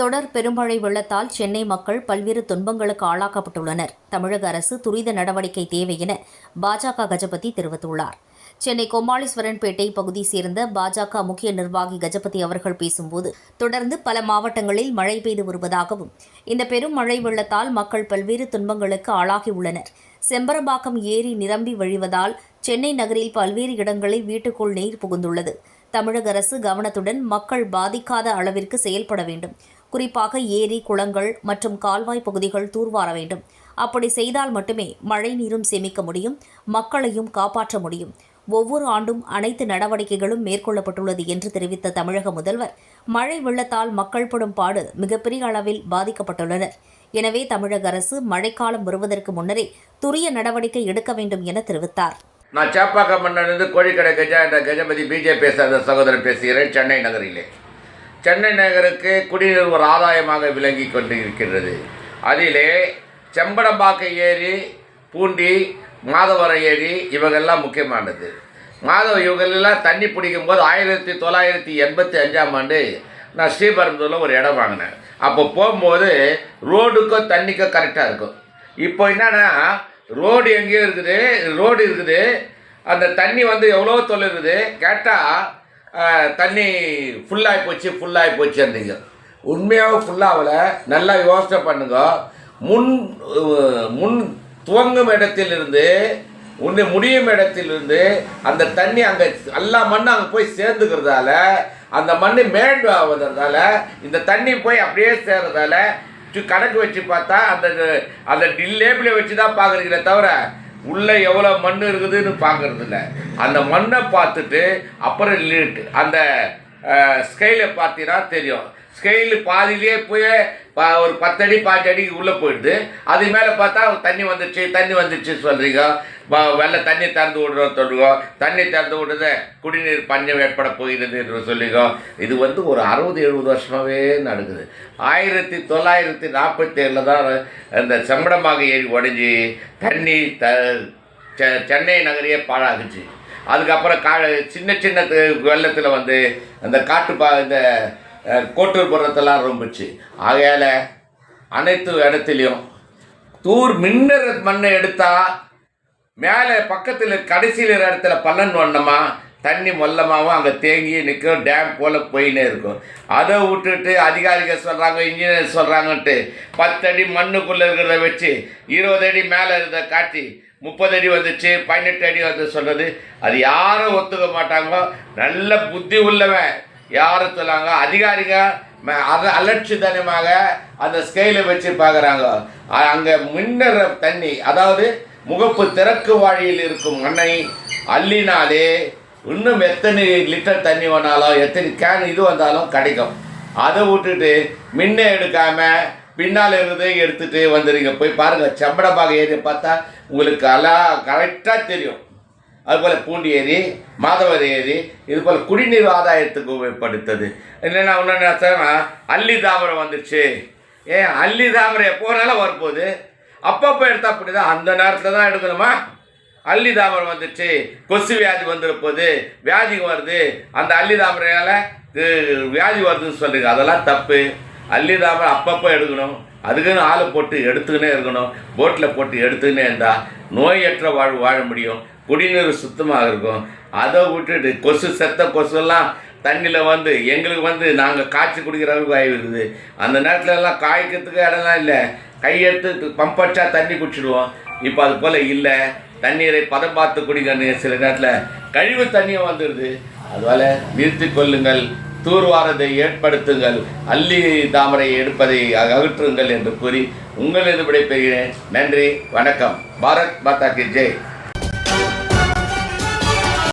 தொடர் பெருமழை வெள்ளத்தால் சென்னை மக்கள் பல்வேறு துன்பங்களுக்கு ஆளாக்கப்பட்டுள்ளனர். தமிழக அரசு துரித நடவடிக்கை தேவை என பாஜக கஜபதி தெரிவித்துள்ளார். சென்னை கொம்மாளீஸ்வரன்பேட்டை பகுதி சேர்ந்த பாஜக முக்கிய நிர்வாகி கஜபதி அவர்கள் பேசும்போது தொடர்ந்து பல மாவட்டங்களில் மழை பெய்து வருவதாகவும் இந்த பெரும் மழை வெள்ளத்தால் மக்கள் பல்வேறு துன்பங்களுக்கு ஆளாகியுள்ளனர் செம்பரம்பாக்கம் ஏரி நிரம்பி வழிவதால் சென்னை நகரில் பல்வேறு இடங்களில் வீட்டுக்குள் நீர் புகுந்துள்ளது. தமிழக அரசு கவனத்துடன் மக்கள் பாதிக்காத அளவிற்கு செயல்பட வேண்டும். குறிப்பாக ஏரி குளங்கள் மற்றும் கால்வாய் பகுதிகள் தூர்வார வேண்டும். அப்படி செய்தால் மட்டுமே மழை நீரும் சேமிக்க முடியும் மக்களையும் காப்பாற்ற முடியும். ஒவ்வொரு ஆண்டும் அனைத்து நடவடிக்கைகளும் மேற்கொள்ளப்பட்டுள்ளது என்று தெரிவித்த தமிழக முதல்வர் மழை வெள்ளத்தால் மக்கள் படும் பாடு மிகப்பெரிய அளவில் பாதிக்கப்பட்டுள்ளனர். எனவே தமிழக அரசு மழைக்காலம் வருவதற்கு முன்னரே துரிய நடவடிக்கை எடுக்க வேண்டும் என தெரிவித்தார். நான் சேப்பாக்கம் கோழிக்கடை கஜா என்ற கஜபதி பிஜேபி சகோதரன் பேசுகிறேன் சென்னை நகரிலே. சென்னை நகருக்கு குடிநீர் ஒரு ஆதாயமாக விளங்கி கொண்டு இருக்கின்றது அதிலே செம்படம்பாக்க ஏரி பூண்டி மாதவரம் ஏரி இவங்கெல்லாம் முக்கியமானது. மாதவ இவங்களெல்லாம் தண்ணி பிடிக்கும் போது ஆயிரத்தி தொள்ளாயிரத்தி எண்பத்தி அஞ்சாம் ஆண்டு நான் ஸ்ரீபெரும்புதூரில் ஒரு இடம் வாங்கினேன். அப்போ போகும்போது ரோடுக்கும் தண்ணிக்கும் கரெக்டாக இருக்கும். இப்போ என்னென்னா ரோடு எங்கேயோ இருக்குது ரோடு இருக்குது. அந்த தண்ணி வந்து எவ்வளோ தொலை இருக்குது கேட்டால் தண்ணி ஃபுல்லாகி போச்சு ஃபுல்லாகி போச்சு அந்தீங்க உண்மையாக ஃபுல்லாகல நல்லா யோசனை பண்ணுங்க. முன் முன் துவங்கும் இடத்திலிருந்து உன்னை முடியும் இடத்திலிருந்து அந்த தண்ணி அங்கே எல்லா மண்ணும் அங்கே போய் சேர்ந்துக்கிறதால அந்த மண் மேடு ஆவதால இந்த தண்ணி போய் அப்படியே சேர்றதால கணக்கு வச்சு பார்த்தா அந்த அந்த லேபிளை வச்சு தான் பார்க்குறீங்களே தவிர உள்ளே எவ்வளோ மண் இருக்குதுன்னு பார்க்கறது இல்லை அந்த மண்ணை பார்த்துட்டு அப்புறம் லிட் அந்த ஸ்கெயிலை பார்த்தீங்கன்னா தெரியும். ஸ்கெயிலு பாதியிலே போய் ஒரு பத்தடி பாஞ்சு அடிக்கு உள்ளே போயிடுது. அது மேலே பார்த்தா தண்ணி வந்துச்சு தண்ணி வந்துச்சு சொல்கிறீங்க வெள்ளை தண்ணி திறந்து விடுறோம் சொல்லுங்க தண்ணி திறந்து விடுறது குடிநீர் பஞ்சம் ஏற்பட போகிறது என்று சொல்லிங்க இது வந்து ஒரு அறுபது எழுபது வருஷமாகவே நடக்குது. ஆயிரத்தி தொள்ளாயிரத்தி நாற்பத்தி ஏழில் தான் இந்த செம்படமாக ஏறி உடஞ்சி தண்ணி த செ- சென்னை நகரையே பாழாகுச்சு அதுக்கப்புறம் கா சின்ன சின்ன வெள்ளத்தில் வந்து அந்த காட்டு பா இந்த கோட்டூர் புறத்தெல்லாம் ரொம்பிச்சு. ஆகையால் அனைத்து இடத்துலையும் தூர் மின்னர் மண்ணை எடுத்தால் மேலே பக்கத்தில் கடைசியில் இருக்கிற இடத்துல பள்ளம் வண்ணமா தண்ணி மொல்லமாகவும் அங்கே தேங்கி நிற்கும் டேம் போல் போயினே இருக்கும். அதை விட்டுட்டு அதிகாரிகள் சொல்கிறாங்க இன்ஜினியர் சொல்கிறாங்கன்ட்டு பத்தடி மண்ணுக்குள்ளே இருக்கிறத வச்சு இருபது அடி மேலே இருந்த காட்டி முப்பது அடி வந்துச்சு பதினெட்டு அடி வந்து சொல்கிறது அது யாரும் ஒத்துக்க மாட்டாங்க. நல்ல புத்தி உள்ளவன். யாரும் சொல்லாங்க? அதிகாரிங்க ம- அலட்சித்தனமாக அந்த ஸ்கேலை வச்சு பார்க்குறாங்க. அங்கே மின்னற தண்ணி அதாவது முகப்பு திறக்கு வாழியில் இருக்கும் மண்ணை அள்ளினாலே இன்னும் எத்தனை லிட்டர் தண்ணி வேணாலும் எத்தனை கேன் இது வந்தாலும் கிடைக்கும். அதை விட்டுட்டு மின்ன எடுக்காம பின்னால் இருந்ததே எடுத்துகிட்டு வந்துடுங்க போய் பாருங்கள் செம்படம்பாக ஏறி பார்த்தா உங்களுக்கு எல்லாம் கரெக்டாக தெரியும். அதுபோல் பூண்டி ஏரி மாதவர் ஏரி இது போல் குடிநீர் ஆதாயத்துக்கு உபயோகப்படுத்தது. என்னென்னா ஒன்று சொன்னா அள்ளி தாமரை வந்துருச்சு. ஏன்? அள்ளி தாமரை எப்போ வரப்போகுது. அப்பப்போ எடுத்தால் அப்படி தான் அந்த நேரத்தில் தான் எடுக்கணுமா? அள்ளி தாமரை வந்துச்சு கொசு வியாதி வந்துருப்போது வியாதி வருது. அந்த அள்ளி தாமரையால் வியாதி வருதுன்னு சொல்லுங்க. அதெல்லாம் தப்பு. அள்ளி தாமரை அப்பப்போ எடுக்கணும். அதுக்குன்னு ஆளை போட்டு எடுத்துக்கினே இருக்கணும். போட்டில் போட்டு எடுத்துக்கினே இருந்தால் நோயற்ற வாழ் வாழ முடியும். குடிநீர் சுத்தமாக இருக்கும். அதை விட்டுட்டு கொசு செத்த கொசுலாம் தண்ணியில் வந்து எங்களுக்கு வந்து நாங்கள் காய்ச்சி குடிக்கிற அளவுக்கு ஆகிடுது அந்த நேரத்துல எல்லாம் காய்க்கிறதுக்கு இடம்லாம் இல்லை. கையெடுத்து பம்ப் அடிச்சா தண்ணி குடிச்சிடுவோம். இப்போ அது போல் இல்லை. தண்ணீரை பதம் பார்த்து குடிக்கணும் சில நேரத்தில் கழிவு தண்ணியும் வந்துடுது. அதுபோல் நிறுத்தி கொள்ளுங்கள். தூர்வாரத்தை ஏற்படுத்துங்கள். அள்ளி தாமரை எடுப்பதை அகற்றுங்கள் என்று கூறி உங்களது விடைபெறுகிறேன். நன்றி வணக்கம். பாரத் மாதா கி ஜெய்.